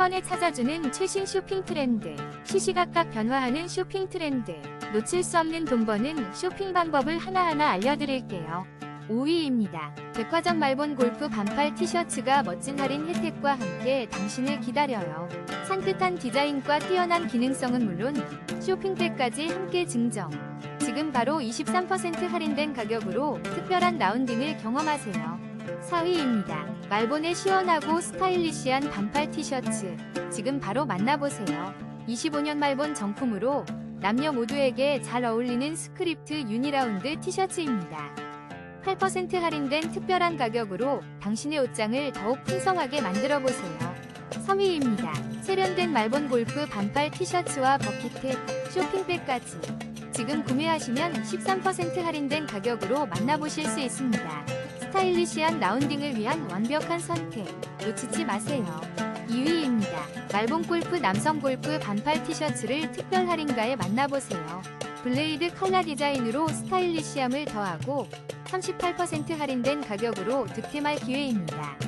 번에 찾아주는 최신 쇼핑 트렌드, 시시각각 변화하는 쇼핑 트렌드, 놓칠 수 없는 돈 버는 쇼핑 방법을 하나하나 알려드릴게요. 5위입니다. 백화점 말본 골프 반팔 티셔츠가 멋진 할인 혜택과 함께 당신을 기다려요. 산뜻한 디자인과 뛰어난 기능성은 물론 쇼핑백까지 함께 증정. 지금 바로 23% 할인된 가격으로 특별한 라운딩을 경험하세요. 4위입니다. 말본의 시원하고 스타일리시한 반팔 티셔츠. 지금 바로 만나보세요. 25년 말본 정품으로 남녀 모두에게 잘 어울리는 스크립트 유니라운드 티셔츠입니다. 8% 할인된 특별한 가격으로 당신의 옷장을 더욱 풍성하게 만들어 보세요. 3위입니다. 세련된 말본 골프 반팔 티셔츠와 버킷트, 쇼핑백까지. 지금 구매하시면 13% 할인된 가격으로 만나보실 수 있습니다. 스타일리시한 라운딩을 위한 완벽한 선택. 놓치지 마세요. 2위입니다. 말본 골프 남성 골프 반팔 티셔츠를 특별 할인가에 만나보세요. 블레이드 컬러 디자인으로 스타일리시함을 더하고 38% 할인된 가격으로 득템할 기회입니다.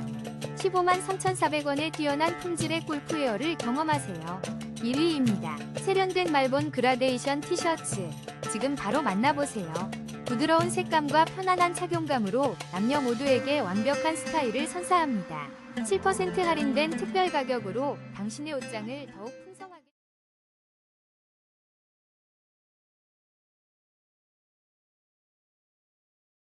15만 3,400원의 뛰어난 품질의 골프웨어를 경험하세요. 1위입니다. 세련된 말본 그라데이션 티셔츠. 지금 바로 만나보세요. 부드러운 색감과 편안한 착용감으로 남녀 모두에게 완벽한 스타일을 선사합니다. 7% 할인된 특별 가격으로 당신의 옷장을 더욱